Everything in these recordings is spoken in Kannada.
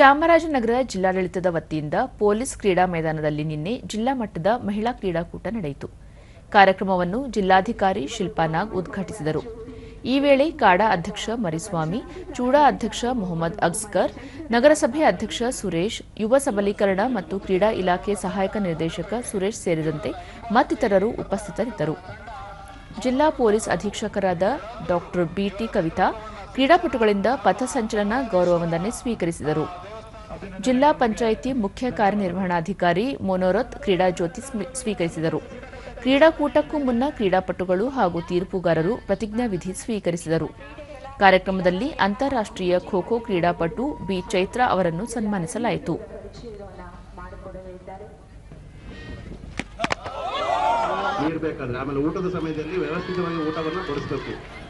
ಚಾಮರಾಜನಗರ ಜಿಲ್ಲಾಡಳಿತದ ವತಿಯಿಂದ ಪೊಲೀಸ್ ಕ್ರೀಡಾ ಮೈದಾನದಲ್ಲಿ ನಿನ್ನೆ ಜಿಲ್ಲಾ ಮಟ್ಟದ ಮಹಿಳಾ ಕ್ರೀಡಾಕೂಟ ನಡೆಯಿತು. ಕಾರ್ಯಕ್ರಮವನ್ನು ಜಿಲ್ಲಾಧಿಕಾರಿ ಶಿಲ್ಪಾ ನಾಗ್ ಉದ್ಘಾಟಿಸಿದರು. ಈ ವೇಳೆ ಕಾಡಾ ಅಧ್ಯಕ್ಷ ಮರಿಸ್ವಾಮಿ, ಚೂಡಾ ಅಧ್ಯಕ್ಷ ಮೊಹಮ್ಮದ್ ಅಗ್ಸ್ಕರ್, ನಗರಸಭೆ ಅಧ್ಯಕ್ಷ ಸುರೇಶ್, ಯುವ ಸಬಲೀಕರಣ ಮತ್ತು ಕ್ರೀಡಾ ಇಲಾಖೆ ಸಹಾಯಕ ನಿರ್ದೇಶಕ ಸುರೇಶ್ ಸೇರಿದಂತೆ ಮತ್ತಿತರರು ಉಪಸ್ಥಿತರಿದ್ದರು. ಜಿಲ್ಲಾ ಪೊಲೀಸ್ ಅಧೀಕ್ಷಕರಾದ ಡಾಕ್ಟರ್ ಬಿಟಿ ಕವಿತಾ, ಕ್ರೀಡಾಪಟುಗಳಿಂದ ಪಥಸಂಚಲನ ಗೌರವ ವಂದನೆ ಸ್ವೀಕರಿಸಿದರು. ಜಿಲ್ಲಾ ಪಂಚಾಯಿತಿ ಮುಖ್ಯ ಕಾರ್ಯನಿರ್ವಹಣಾಧಿಕಾರಿ ಮೊನೋರತ್ ಕ್ರೀಡಾ ಜ್ಯೋತಿ ಸ್ಮಿ- ಸ್ವೀಕರಿಸಿದರು. ಕ್ರೀಡಾಕೂಟಕ್ಕೂ ಮುನ್ನ ಕ್ರೀಡಾಪಟುಗಳು ಹಾಗೂ ತೀರ್ಪುಗಾರರು ಪ್ರತಿಜ್ಞಾವಿಧಿ ಸ್ವೀಕರಿಸಿದರು. ಕಾರ್ಯಕ್ರಮದಲ್ಲಿ ಅಂತಾರಾಷ್ಟ್ರೀಯ ಖೋ ಖೋ ಕ್ರೀಡಾಪಟು ಬಿ. ಚೈತ್ರಾ ಅವರನ್ನು ಸನ್ಮಾನಿಸಲಾಯಿತು. ನೀಡಬೇಕಾದ್ರೆ ಆಮೇಲೆ ಊಟದ ಸಮಯದಲ್ಲಿ ವ್ಯವಸ್ಥಿತವಾಗಿ ಊಟವನ್ನು ಕೊಡಿಸ್ಬೇಕು.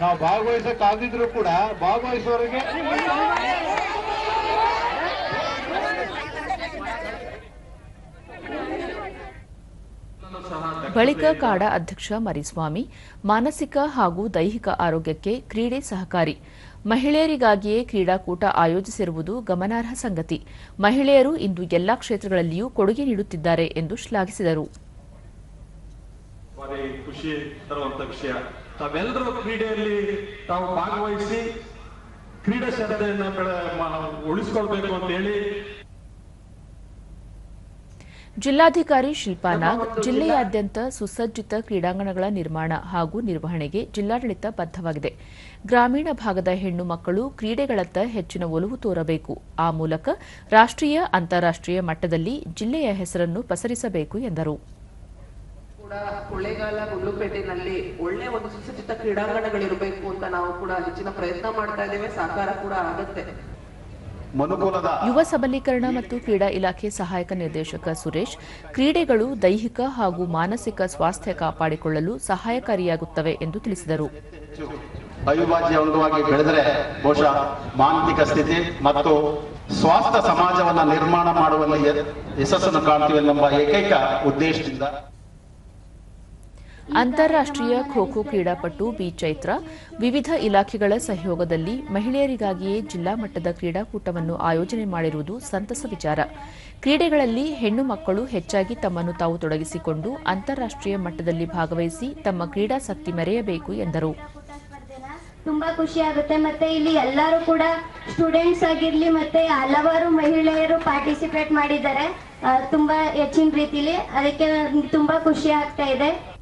ನಾವು ಭಾಗವಹಿಸಕ್ಕಾಗಿದ್ರು ಕೂಡ ಭಾಗವಹಿಸುವವರಿಗೆ ಬಳಿಕ ಕಾಡ ಅಧ್ಯಕ್ಷ ಮರಿಸ್ವಾಮಿ ಮಾನಸಿಕ ಹಾಗೂ ದೈಹಿಕ ಆರೋಗ್ಯಕ್ಕೆ ಕ್ರೀಡೆ ಸಹಕಾರಿ. ಮಹಿಳೆಯರಿಗಾಗಿಯೇ ಕ್ರೀಡಾಕೂಟ ಆಯೋಜಿಸಿರುವುದು ಗಮನಾರ್ಹ ಸಂಗತಿ. ಮಹಿಳೆಯರು ಇಂದು ಎಲ್ಲಾ ಕ್ಷೇತ್ರಗಳಲ್ಲಿಯೂ ಕೊಡುಗೆ ನೀಡುತ್ತಿದ್ದಾರೆ ಎಂದು ಶ್ಲಾಘಿಸಿದರು. ತಾವೆಲ್ಲರೂ ಕ್ರೀಡೆಯಲ್ಲಿ ತಾವು ಭಾಗವಹಿಸಿ ಕ್ರೀಡಾ ಶ್ರದ್ಧೆಯನ್ನ ಉಳಿಸ್ಕೊಳ್ಬೇಕು ಅಂತ ಹೇಳಿ ಜಿಲ್ಲಾಧಿಕಾರಿ ಶಿಲ್ಪಾ ನಾಗ್ ಜಿಲ್ಲೆಯಾದ್ಯಂತ ಸುಸಜ್ಜಿತ ಕ್ರೀಡಾಂಗಣಗಳ ನಿರ್ಮಾಣ ಹಾಗೂ ನಿರ್ವಹಣೆಗೆ ಜಿಲ್ಲಾಡಳಿತ ಬದ್ಧವಾಗಿದೆ. ಗ್ರಾಮೀಣ ಭಾಗದ ಹೆಣ್ಣು ಮಕ್ಕಳು ಕ್ರೀಡೆಗಳತ್ತ ಹೆಚ್ಚಿನ ಒಲವು ತೋರಬೇಕು. ಆ ಮೂಲಕ ರಾಷ್ಟ್ರೀಯ ಅಂತಾರಾಷ್ಟ್ರೀಯ ಮಟ್ಟದಲ್ಲಿ ಜಿಲ್ಲೆಯ ಹೆಸರನ್ನು ಪಸರಿಸಬೇಕು ಎಂದರು. ಕೂಡ ಕೊಳ್ಳೇಗಾಲ ಗುಂಡ್ಲುಪೇಟೆನಲ್ಲಿ ಒಳ್ಳೆ ಒಂದು ಸುಸಜ್ಜಿತ ಕ್ರೀಡಾಂಗಣಗಳಿರಬೇಕು ಅಂತ ನಾವು ಕೂಡ ಹೆಚ್ಚಿನ ಪ್ರಯತ್ನ ಮಾಡ್ತಾ ಇದ್ದೇವೆ. ಸಾಕಾರ ಕೂಡ ಆಗುತ್ತೆ. ಮನುಕುಲದ ಯುವ ಸಬಲೀಕರಣ ಮತ್ತು ಕ್ರೀಡಾ ಇಲಾಖೆ ಸಹಾಯಕ ನಿರ್ದೇಶಕ ಸುರೇಶ್ ಕ್ರೀಡೆಗಳು ದೈಹಿಕ ಹಾಗೂ ಮಾನಸಿಕ ಸ್ವಾಸ್ಥ್ಯ ಕಾಪಾಡಿಕೊಳ್ಳಲು ಸಹಾಯಕಾರಿಯಾಗುತ್ತವೆ ಎಂದು ತಿಳಿಸಿದರು. ಅವಿಭಾಜ್ಯ ಅಂಗವಾಗಿ ಬೆಳೆದರೆ ಬಹುಶಃ ಮಾನಸಿಕ ಸ್ಥಿತಿ ಮತ್ತು ಸ್ವಾಸ್ಥ್ಯ ಸಮಾಜವನ್ನು ನಿರ್ಮಾಣ ಮಾಡುವಲ್ಲಿ ಯಶಸ್ಸನ್ನು ಕಾಣ್ತೀವಿ ಎಂಬ ಏಕೈಕ ಉದ್ದೇಶದಿಂದ ಅಂತಾರಾಷ್ಟ್ರೀಯ ಖೋ ಖೋ ಕ್ರೀಡಾಪಟು ಬಿ ಚೈತ್ರ ವಿವಿಧ ಇಲಾಖೆಗಳ ಸಹಯೋಗದಲ್ಲಿ ಮಹಿಳೆಯರಿಗಾಗಿಯೇ ಜಿಲ್ಲಾ ಮಟ್ಟದ ಕ್ರೀಡಾಕೂಟವನ್ನು ಆಯೋಜನೆ ಮಾಡಿರುವುದು ಸಂತಸ ವಿಚಾರ. ಕ್ರೀಡೆಗಳಲ್ಲಿ ಹೆಣ್ಣು ಮಕ್ಕಳು ಹೆಚ್ಚಾಗಿ ತಮ್ಮನ್ನು ತಾವು ತೊಡಗಿಸಿಕೊಂಡು ಅಂತಾರಾಷ್ಟ್ರೀಯ ಮಟ್ಟದಲ್ಲಿ ಭಾಗವಹಿಸಿ ತಮ್ಮ ಕ್ರೀಡಾಸಕ್ತಿ ಮೆರೆಯಬೇಕು ಎಂದರು. ತುಂಬಾ ಖುಷಿ ಆಗುತ್ತೆ ಮತ್ತೆ ಇಲ್ಲಿ ಎಲ್ಲರೂ ಕೂಡ ಸ್ಟೂಡೆಂಟ್ಸ್ ಆಗಿರ್ಲಿ ಮತ್ತೆ ಹಲವಾರು ಮಹಿಳೆಯರು ಪಾರ್ಟಿಸಿಪೇಟ್ ಮಾಡಿದ್ದಾರೆ. ತುಂಬಾ ಹೆಚ್ಚಿನ ರೀತಿಲಿ ಅದಕ್ಕೆ ತುಂಬಾ ಖುಷಿ ಆಗ್ತಾ ಇದೆ.